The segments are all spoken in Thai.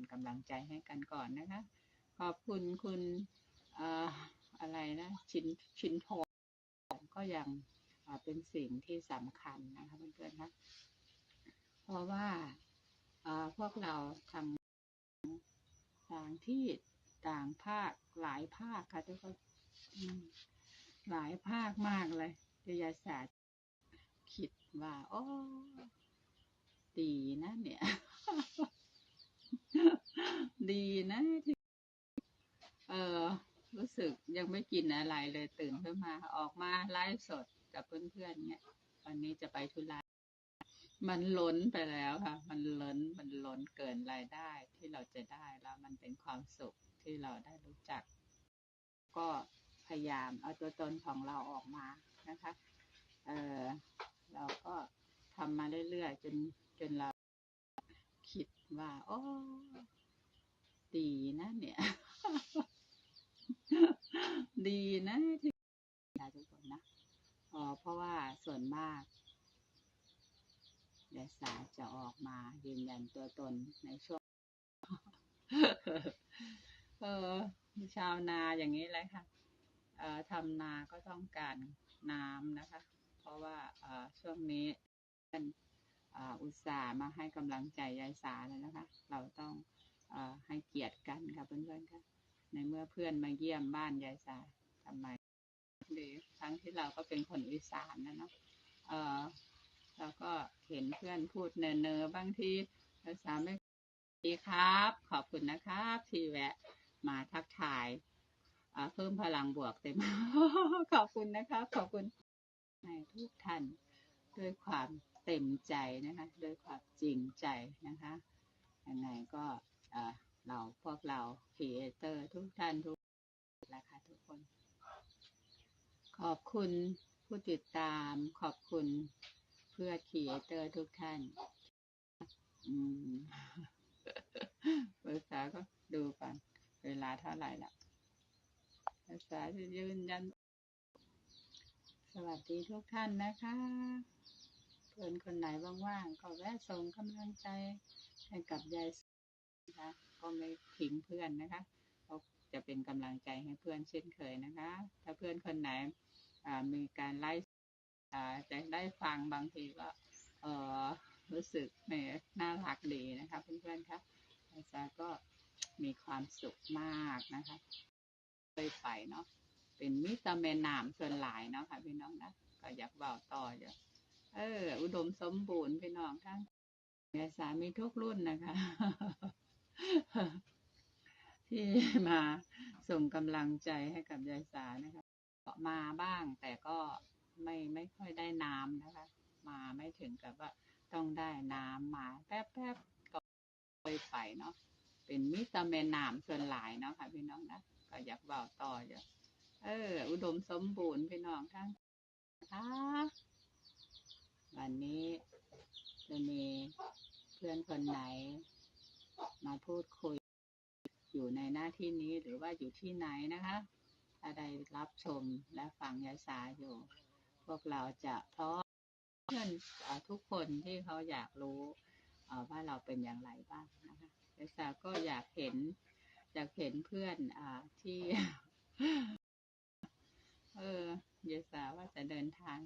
เป็นกำลังใจให้กันก่อนนะคะ ขอบคุณคุณออะไรนะ ชินชินทองก็ยังเป็นสิ่งที่สำคัญนะคะเพื่อนๆคะเพราะว่าพวกเราทำต่างที่ต่างภาคหลายภาคค่ะทุกคนหลายภาคมากเลยวิทยาศาสตร์คิดว่า โอ้ดีนะเนี่ย ดีนะที่เออรู้สึกยังไม่กินอะไรเลยตื่นขึ้นมา ออกมาไลฟ์สดกับเพื่อนๆเนี่ยวันนี้จะไปธุระมันล้นไปแล้วค่ะ มันล้นมันล้นเกินรายได้ที่เราจะได้แล้วมันเป็นความสุขที่เราได้รู้จัก ก็พยายามเอาตัวตนของเราออกมานะคะ เออเราก็ทำมาเรื่อยๆจนจนเรา คิดว่าโอ้ดีนะเนี่ย ดีนะที่ยาทุกคนนะอ๋อเพราะว่าส่วนมากยายสาจะออกมายืนยันตัวตนในช่วง เออชาวนาอย่างนี้เลยค่ะเอ่อทำนาก็ต้องการน้ำนะคะ เพราะว่าเอ่อช่วงนี้เป็น อุตส่าห์มาให้กำลังใจยายสาแล้วนะคะ เราต้องอให้เกียรติกันค่ะเพื่อนๆค่ะ ในเมื่อเพื่อนมาเยี่ยมบ้านยายสาทำไมดีทั้งที่เราก็เป็นคนอีสานนะเนาะเออเราก็เห็นเพื่อนพูดเนอๆบางทียายสาไม่ดีครับ ขอบคุณนะครับ ที่แวะมาทักทายเพิ่มพลังบวกเต็มขอบคุณนะคะขอบคุณในทุกท่านด้วยความ เต็มใจนะคะด้วยความจริงใจนะคะยังไงก็เราพวกเราครีเอเตอร์ทุกท่านทุกนะคะทุกคน ขอบคุณผู้ติดตามขอบคุณเพื่อครีเอเตอร์ทุกท่านอืมภาษาก็ดูก่อนเวลาเท่าไหร่ละภาษาจะยืนยัน สวัสดีทุกท่านนะคะ เพื่อนคนไหนว่างๆก็แวะส่งกำลังใจให้กับยายนะคะก็ไม่ทิ้งเพื่อนนะคะก็จะเป็นกำลังใจให้เพื่อนเช่นเคยนะคะ ถ้าเพื่อนคนไหนมีการไลฟ์อ่าจะได้ฟังบางทีก็เออรู้สึกแหมน่ารักดีนะคะเพื่อนๆครับยารยสาก็มีความสุขมากนะคะไปไปเนาะเป็นมิตรแม่น้ำส่วนหลายเนาะค่ะพี่น้องนะก็อยากเบาต่ออยู่ เออ อุดมสมบูรณ์พี่น้องทั้งยายสามีทุกรุ่นนะคะ ที่มาส่งกำลังใจให้กับยายสานะคะก็มาบ้างแต่ก็ไม่ไม่ค่อยได้น้ำนะคะ มาไม่ถึงกับว่าต้องได้น้ำมาแป๊บๆก็ไปไปเนาะเป็นมิตรแม่น้ำส่วนหลายเนาะค่ะพี่น้องนะก็อยากเบาต่ออยู่เออ อุดมสมบูรณ์พี่น้องทั้งค่ะ วันนี้จะมีเพื่อนคนไหน มาพูดคุย อยู่ในหน้าที่นี้หรือว่าอยู่ที่ไหนนะคะถ้าได้รับชมและฟังยายสาอยู่ พวกเราจะเพร้อมเพื่อนทุกคนที่เขาอยากรู้ว่าเราเป็นอย่างไรบ้างนะคะยายสาก็อยากเห็นอยากเห็นเพื่อนอที่ เออยายสาว่าจะเดินทาง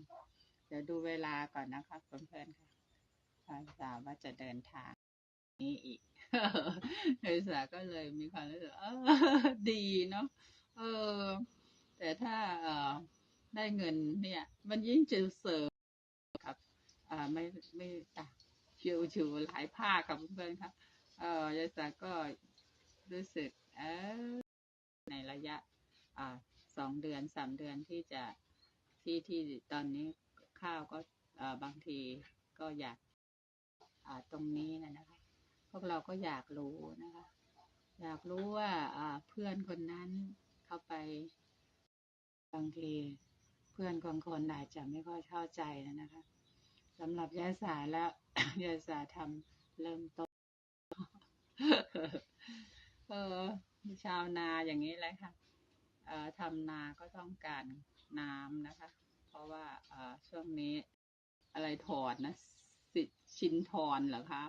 ดี๋ยวดูเวลาก่อนนะคะเพื่อนๆค่ะยายสาว่าจะเดินทางนี้อีกยายสาก็เลยมีความรู้สึกเออดีเนาะเออ แต่ถ้าเออได้เงินเนี่ย มันยิ่งจะเสริมครับอ่าไม่ไม่อะชิวชิวหลายภาคครับเพื่อนๆครับเออยายสาก็รู้สึกเออในระยะอ่าสองเดือนสามเดือนที่จะที่ที่ตอนนี้ ข้าวก็บางทีก็อยากตรงนี้นะนะคะ พวกเราก็อยากรู้นะคะ อยากรู้ว่าเพื่อนคนนั้นเข้าไป บางทีเพื่อนบางคนอาจจะไม่ค่อยเข้าใจนะนะคะสำหรับยายสาแล้วยายสาทำเริ่มต้นเออชาวนาอย่างนี้แหละค่ะทำนาก็ต้องการน้ำนะคะ เพราะว่าอ่อช่วงนี้อะไรถอนนะสิชินทรเหรอคะ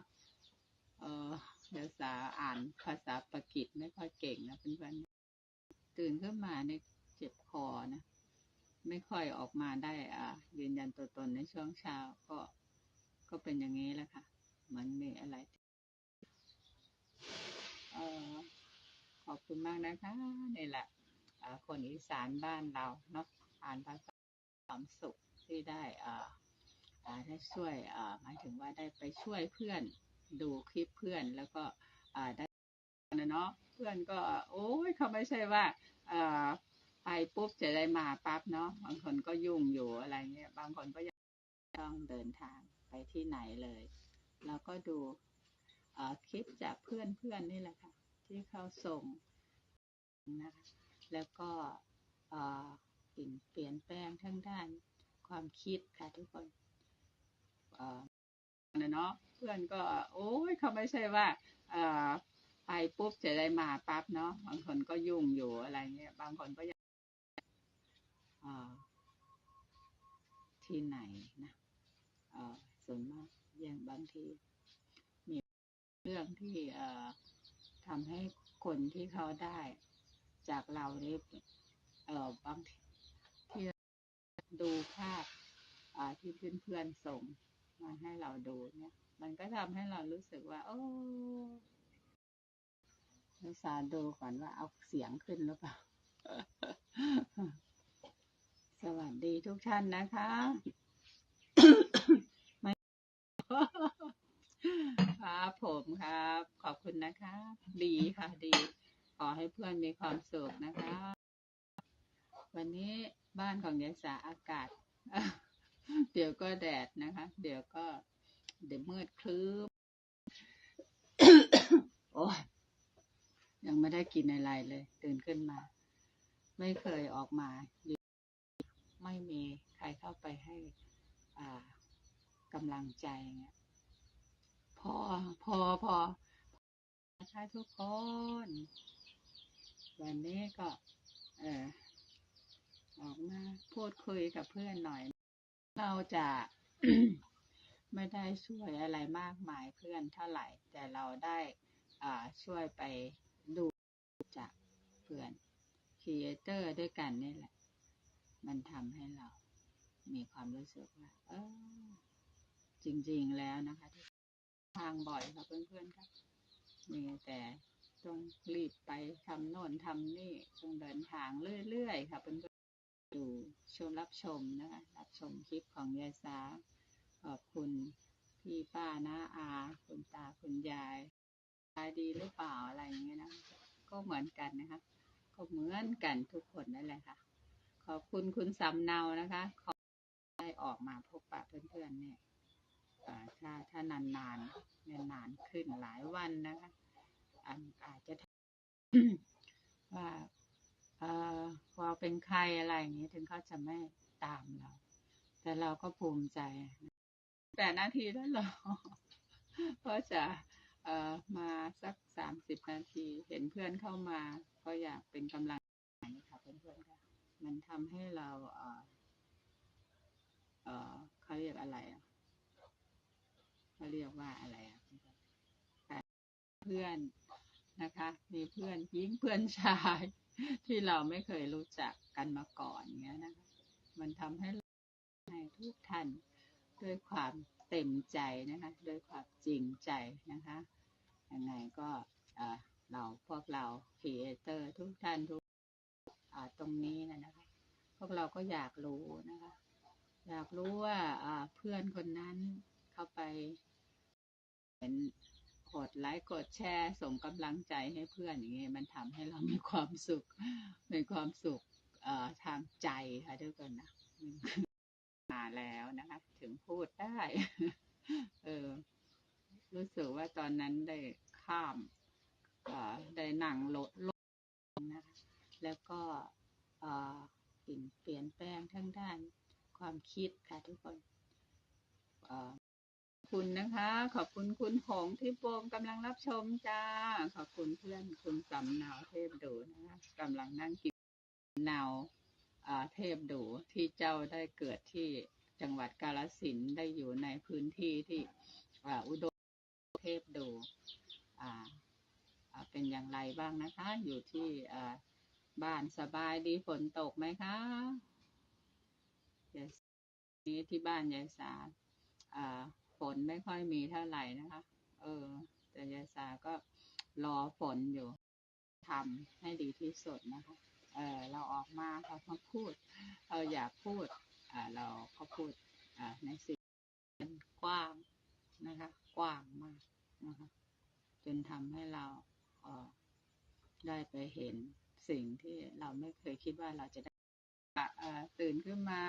เออภาษาอ่านภาษาปากีสไม่ค่อยเก่งนะเพื่อนๆตื่นขึ้นมาในยเจ็บคอนะ ไม่ค่อยออกมาได้ อ่า ยืนยันตัวตนในช่วงเช้าก็ก็เป็นอย่างนี้แหละค่ะ มันมีอะไรเออขอบคุณมากนะคะนี่แหละคนอีสานบ้านเราเนาะอ่านภาษา ความสุขที่ได้อ่าอ่าได้ช่วยอ่าหมายถึงว่าได้ไปช่วยเพื่อนดูคลิปเพื่อนแล้วก็อ่าได้นะเนาะเพื่อนก็ โอ้ยเขาไม่ใช่ว่าอ่าไปปุ๊บจะได้มาปั๊บเนาะบางคนก็ยุ่งอยู่อะไรเงี้ยบางคนก็ยังต้องเดินทางไปที่ไหนเลยเราก็ดูเอ่อคลิปจากเพื่อนเพื่อนนี่แหละค่ะ ที่เขาส่งนะคะแล้วก็ เอ่อเปลี่ยนแปลงทั้งด้านความคิดค่ะทุกคนเนะเนาะเพื่อนก็ โอ้ยเขาไม่ใช่ว่าเอไปปุ๊บจะได้มาปั๊บเนาะบางคนก็ยุ่งอยู่อะไรเงี้ยบางคนก็ยังที่ไหนนะเอส่วนมากอย่างบางทีมีเรื่องที่เอ่อทำให้คนที่เขาได้จากเราเนี่ยเออบางที ดูภาพที่เพื่อนๆส่งมาให้เราดูเนี่ย มันก็ทำให้เรารู้สึกว่า โอ้นุสาดูก่อนว่าเอาเสียงขึ้นหรือเปล่า สวัสดีทุกท่านนะคะม่ครับผมครับ ขอบคุณนะคะ ดีค่ะดี ขอให้เพื่อนมีความสุขนะคะ วันนี้ บ้านของยายสาอากาศ เดี๋ยวก็แดดนะคะ เดี๋ยวก็ เดี๋ยวมืดคลื้มโอ้ยยังไม่ได้กินอะไรเลย ตื่นขึ้นมา ไม่เคยออกมาอยู่ไม่มีใครเข้าไปให้ อ่ากำลังใจเงี้ยพอพอพอใช่ทุกคน วันนี้ก็ พูดคุยกับเพื่อนหน่อย เราจะไม่ได้ช่วยอะไรมากมายเพื่อนเท่าไหร่ แต่เราได้อ่าช่วยไปดูจากเพื่อนครีเอเตอร์ด้วยกันนี่แหละ มันทำให้เรา มีความรู้สึกว่า เออ จริงๆแล้วนะคะที่ทางบ่อยค่ะเพื่อนๆค่ะมีแต่ต้องรีบไปทำโน่นทำนี่ ต้องเดินทางเรื่อยๆค่ะเพื่อน ดูชมรับชมนะคะรับชมคลิปของยายสาขอบคุณพี่ป้าน้าอา คุณตาคุณยายตายดีหรือเปล่าอะไรอย่างเงี้ยนะก็เหมือนกันนะคะ ก็เหมือนกันทุกคนนั่นแหละค่ะ ขอบคุณคุณสำเนานะคะขอได้ออกมาพบปะเพื่อนๆเนี่ยถ้าถ้านานๆนานนานขึ้นหลายวันนะคะอาจจะว่า เราเป็นใครอะไรอย่างนี้ถึงเขาจะไม่ตามเรา แต่เราก็ภูมิใจแปดนาทีแล้วหรอก็จะเอ่อมาสักสามสิบนาที เห็นเพื่อนเข้ามา ก็อยากเป็นกำลังใจค่ะเพื่อนๆค่ะมันทำให้เราเอ่อเอ่อเขาเรียกอะไรอะเขาเรียกว่าอะไรอะเพื่อนนะคะ มีเพื่อนหญิงเพื่อนชาย ที่เราไม่เคยรู้จักกันมาก่อนเงี้ยนะคะมันทำให้ให้ทุกท่านด้วยความเต็มใจนะคะด้วยความจริงใจนะคะยังไงก็เราพวกเราครีเอเตอร์ทุกท่านทุกตรงนี้นะนะคะ พวกเราก็อยากรู้นะคะ อยากรู้ว่าอ่าเพื่อนคนนั้นเข้าไปเห็น กดไลค์กดแชร์ส่งกำลังใจให้เพื่อนอย่างเงี้ยมันทำให้เรามีความสุขมีความสุขเอ่อทางใจค่ะทุกคนนะอืมมาแล้วนะคะ ถึงพูดได้ เออ รู้สึกว่าตอนนั้นได้ข้ามเอ่อได้นั่งรถลงนะคะแล้วก็เอ่อปลี่ยนเปลี่ยนแปลงทั้งด้านความคิดค่ะทุกคนเอ่อ คุณนะคะ ขอบคุณคุณหงที่โปมกำลังรับชมจ้า ขอบคุณเพื่อนคุณสำเนาเทพดูนะคะกำลังนั่งกินเนาอ่าเทพดูที่เจ้าได้เกิดที่จังหวัดกาฬสินได้อยู่ในพื้นที่ที่อุดมเทพดูอ่าเป็นอย่างไรบ้างนะคะ อยู่ที่บ้านสบายดีฝนตกไหมคะยายนี้ที่บ้านยายสาอ่า ฝนไม่ค่อยมีเท่าไหร่นะคะ เออ แต่ยายสาก็รอฝนอยู่ทำให้ดีที่สุดนะคะ เออเราออกมาเรามาพูด เราอยากพูด อ่า เราก็พูด อ่า ในสิ่งเป็นกว้างนะคะ กว้างมากนะคะ จนทำให้เราเอ่อได้ไปเห็นสิ่งที่เราไม่เคยคิดว่าเราจะได้อะเอ่อตื่นขึ้นมา